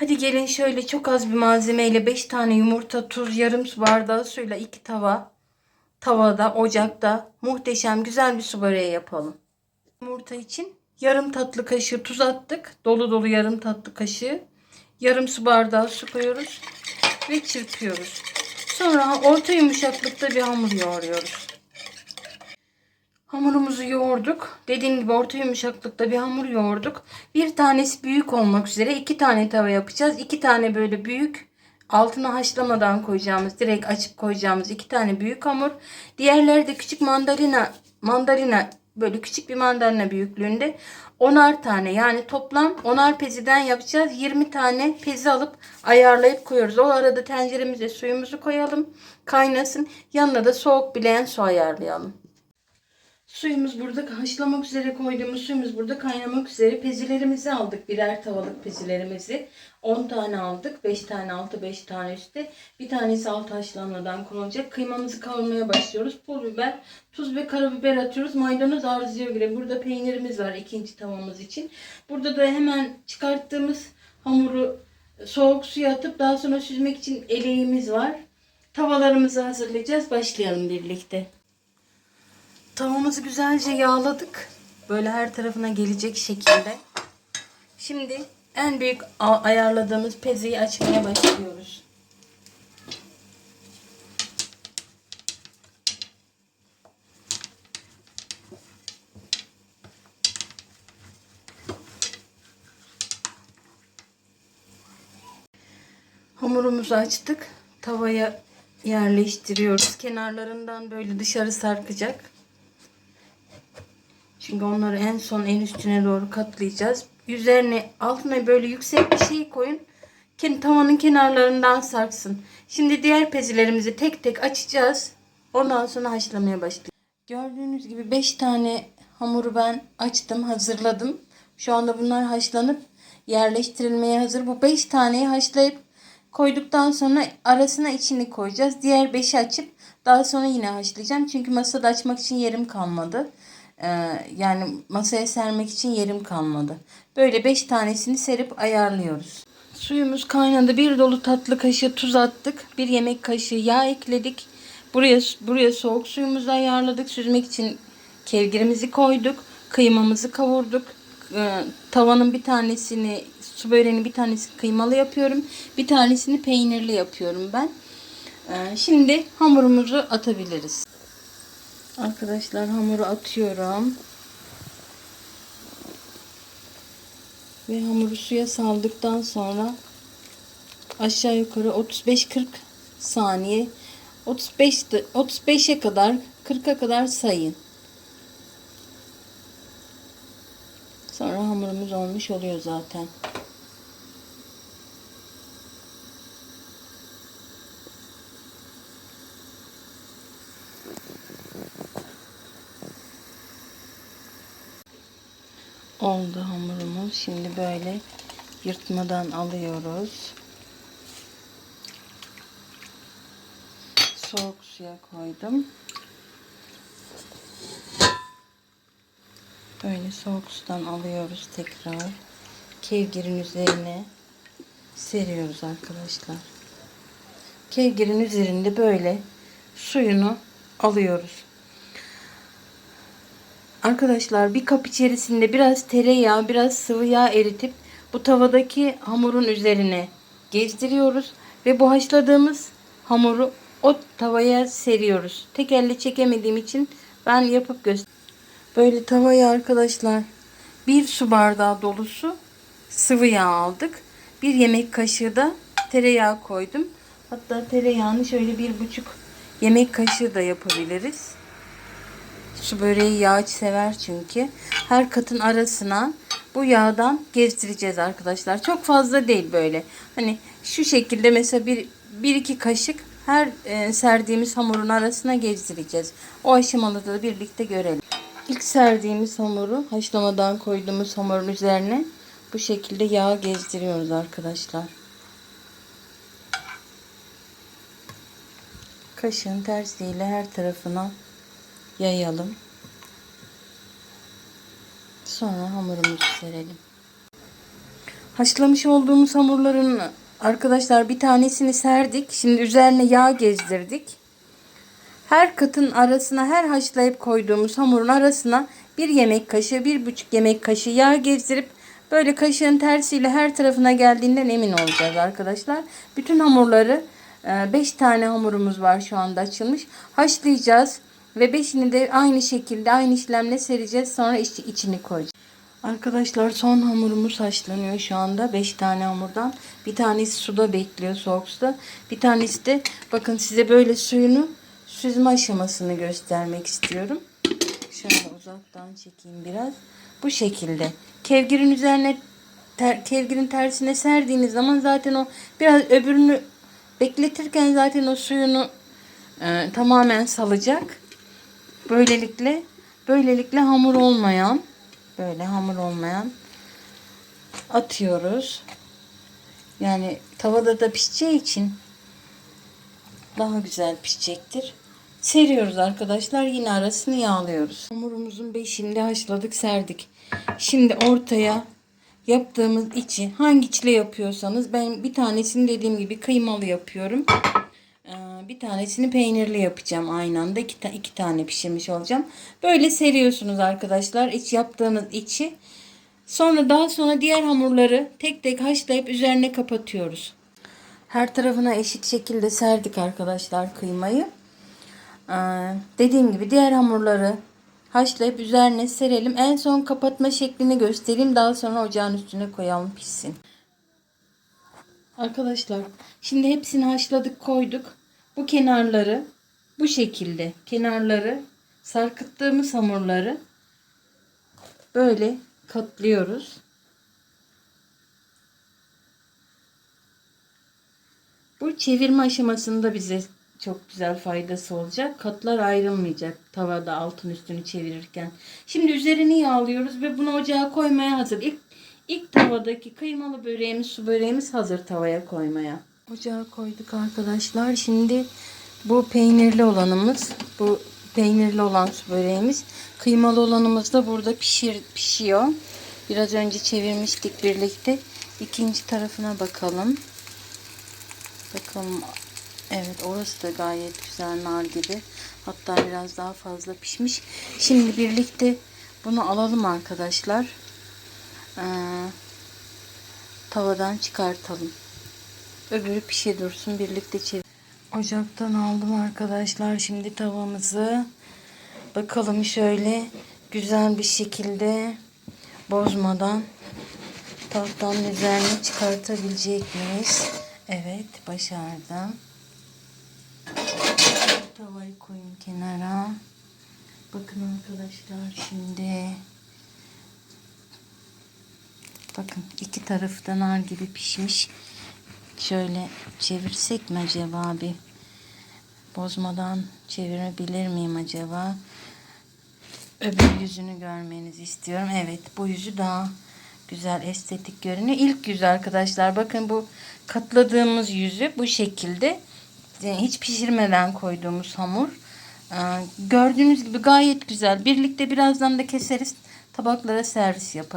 Hadi gelin şöyle çok az bir malzemeyle 5 tane yumurta, tuz, yarım su bardağı suyla 2 tava tavada, ocakta muhteşem güzel bir su böreği yapalım. Yumurta için yarım tatlı kaşığı tuz attık. Dolu dolu yarım tatlı kaşığı. Yarım su bardağı su koyuyoruz ve çırpıyoruz. Sonra orta yumuşaklıkta bir hamur yoğuruyoruz. Hamurumuzu yoğurduk. Dediğim gibi orta yumuşaklıkta bir hamur yoğurduk. Bir tanesi büyük olmak üzere iki tane tava yapacağız. İki tane böyle büyük altına haşlamadan koyacağımız, direkt açıp koyacağımız iki tane büyük hamur. Diğerleri de küçük mandalina, mandalina böyle küçük bir mandalina büyüklüğünde onar tane yani toplam onar peziden yapacağız. 20 tane pezi alıp ayarlayıp koyuyoruz. O arada tenceremize suyumuzu koyalım. Kaynasın. Yanına da soğuk bileyen su ayarlayalım. Suyumuz burada haşlamak üzere koyduğumuz suyumuz burada kaynamak üzere. Pezilerimizi aldık. Birer tavalık pezilerimizi. 10 tane aldık. 5 tane altı 5 tane üstte. Bir tanesi alt haşlanmadan konulacak. Kıymamızı kavurmaya başlıyoruz. Pul biber, tuz ve karabiber atıyoruz. Maydanoz arzuya göre. Burada peynirimiz var ikinci tavamız için. Burada da hemen çıkarttığımız hamuru soğuk suya atıp daha sonra süzmek için eleğimiz var. Tavalarımızı hazırlayacağız. Başlayalım birlikte. Tavamızı güzelce yağladık. Böyle her tarafına gelecek şekilde. Şimdi en büyük ayarladığımız pezeyi açmaya başlıyoruz. Hamurumuzu açtık. Tavaya yerleştiriyoruz. Kenarlarından böyle dışarı sarkacak. Çünkü onları en son en üstüne doğru katlayacağız. Üzerine altına böyle yüksek bir şey koyun. Tavanın kenarlarından sarksın. Şimdi diğer pezilerimizi tek tek açacağız. Ondan sonra haşlamaya başlayacağız. Gördüğünüz gibi 5 tane hamuru ben açtım, hazırladım. Şu anda bunlar haşlanıp yerleştirilmeye hazır. Bu 5 taneyi haşlayıp koyduktan sonra arasına içini koyacağız. Diğer 5'i açıp daha sonra yine haşlayacağım. Çünkü masada açmak için yerim kalmadı. Ee, yani masaya sermek için yerim kalmadı. Böyle 5 tanesini serip ayarlıyoruz. Suyumuz kaynadı. Bir dolu tatlı kaşığı tuz attık. Bir yemek kaşığı yağ ekledik. Buraya buraya soğuk suyumuzu ayarladık. Süzmek için kevgirimizi koyduk. Kıymamızı kavurduk. Ee, tavanın bir tanesini su böreğinin bir tanesini kıymalı yapıyorum. Bir tanesini peynirli yapıyorum ben. Ee, şimdi hamurumuzu atabiliriz. Arkadaşlar hamuru atıyorum. Ve hamuru suya saldıktan sonra aşağı yukarı 35-40 saniye 35 de- 35'e kadar 40'a kadar sayın. Sonra hamurumuz olmuş oluyor zaten. Oldu hamurumuz. Şimdi böyle yırtmadan alıyoruz. Soğuk suya koydum. Böyle soğuk sudan alıyoruz tekrar. Kevgirin üzerine seriyoruz arkadaşlar. Kevgirin üzerinde böyle suyunu alıyoruz. Arkadaşlar bir kap içerisinde biraz tereyağı, biraz sıvı yağ eritip bu tavadaki hamurun üzerine gezdiriyoruz ve bu haşladığımız hamuru o tavaya seriyoruz. Tek elle çekemediğim için ben yapıp göster. Böyle tavaya arkadaşlar bir su bardağı dolusu sıvı yağ aldık. Bir yemek kaşığı da tereyağı koydum. Hatta tereyağını şöyle bir buçuk yemek kaşığı da yapabiliriz. Su böreği yağ sever çünkü. Her katın arasına bu yağdan gezdireceğiz arkadaşlar. Çok fazla değil böyle. Hani şu şekilde mesela bir, bir iki kaşık her e, serdiğimiz hamurun arasına gezdireceğiz. O aşamalı da birlikte görelim. İlk serdiğimiz hamuru haşlamadan koyduğumuz hamurun üzerine bu şekilde yağ gezdiriyoruz arkadaşlar. Kaşığın tersiyle her tarafına yayalım. Sonra hamurumuzu serelim. Haşlamış olduğumuz hamurların arkadaşlar bir tanesini serdik. Şimdi üzerine yağ gezdirdik. Her katın arasına her haşlayıp koyduğumuz hamurun arasına bir yemek kaşığı, bir buçuk yemek kaşığı yağ gezdirip böyle kaşığın tersiyle her tarafına geldiğinden emin olacağız arkadaşlar. Bütün hamurları 5 tane hamurumuz var şu anda açılmış. Haşlayacağız ve beşini de aynı şekilde aynı işlemle sereceğiz. Sonra iç, içini koyacağız. Arkadaşlar son hamurumuz haşlanıyor şu anda. 5 tane hamurdan. Bir tanesi suda bekliyor soğuk suda. Bir tanesi de bakın size böyle suyunu süzme aşamasını göstermek istiyorum. Şöyle uzaktan çekeyim biraz. Bu şekilde. Kevgirin üzerine ter, kevgirin tersine serdiğiniz zaman zaten o biraz öbürünü bekletirken zaten o suyunu e, tamamen salacak. Böylelikle böylelikle hamur olmayan böyle hamur olmayan atıyoruz. Yani tavada da pişeceği için daha güzel pişecektir. Seriyoruz arkadaşlar. Yine arasını yağlıyoruz. Hamurumuzun beşini haşladık serdik. Şimdi ortaya yaptığımız içi hangi içle yapıyorsanız ben bir tanesini dediğim gibi kıymalı yapıyorum. Ee, Bir tanesini peynirli yapacağım aynı anda. İki, ta- iki tane pişirmiş olacağım. Böyle seriyorsunuz arkadaşlar. İç yaptığınız içi. Sonra daha sonra diğer hamurları tek tek haşlayıp üzerine kapatıyoruz. Her tarafına eşit şekilde serdik arkadaşlar kıymayı. Ee, dediğim gibi diğer hamurları haşlayıp üzerine serelim. En son kapatma şeklini göstereyim. Daha sonra ocağın üstüne koyalım pişsin. Arkadaşlar şimdi hepsini haşladık koyduk. Bu kenarları bu şekilde kenarları sarkıttığımız hamurları böyle katlıyoruz. Bu çevirme aşamasında bize çok güzel faydası olacak. Katlar ayrılmayacak tavada altın üstünü çevirirken. Şimdi üzerini yağlıyoruz ve bunu ocağa koymaya hazır. İlk, ilk tavadaki kıymalı böreğimiz, su böreğimiz hazır tavaya koymaya. Ocağa koyduk arkadaşlar. Şimdi bu peynirli olanımız, bu peynirli olan su böreğimiz. Kıymalı olanımız da burada pişir, pişiyor. Biraz önce çevirmiştik birlikte. İkinci tarafına bakalım. Bakalım. Evet orası da gayet güzel nar gibi. Hatta biraz daha fazla pişmiş. Şimdi birlikte bunu alalım arkadaşlar. Ee, tavadan çıkartalım. Öbürü pişe dursun. Birlikte çevir. Ocaktan aldım arkadaşlar. Şimdi tavamızı bakalım şöyle güzel bir şekilde bozmadan tahtanın üzerine çıkartabilecek miyiz? Evet başardım. Tavayı koyun kenara. Bakın arkadaşlar şimdi bakın iki tarafı da nar gibi pişmiş. Şöyle çevirsek mi acaba bir bozmadan çevirebilir miyim acaba? Öbür yüzünü görmenizi istiyorum. Evet bu yüzü daha güzel estetik görünüyor. İlk yüzü arkadaşlar bakın bu katladığımız yüzü bu şekilde hiç pişirmeden koyduğumuz hamur. Ee, Gördüğünüz gibi gayet güzel. Birlikte birazdan da keseriz. Tabaklara servis yaparız.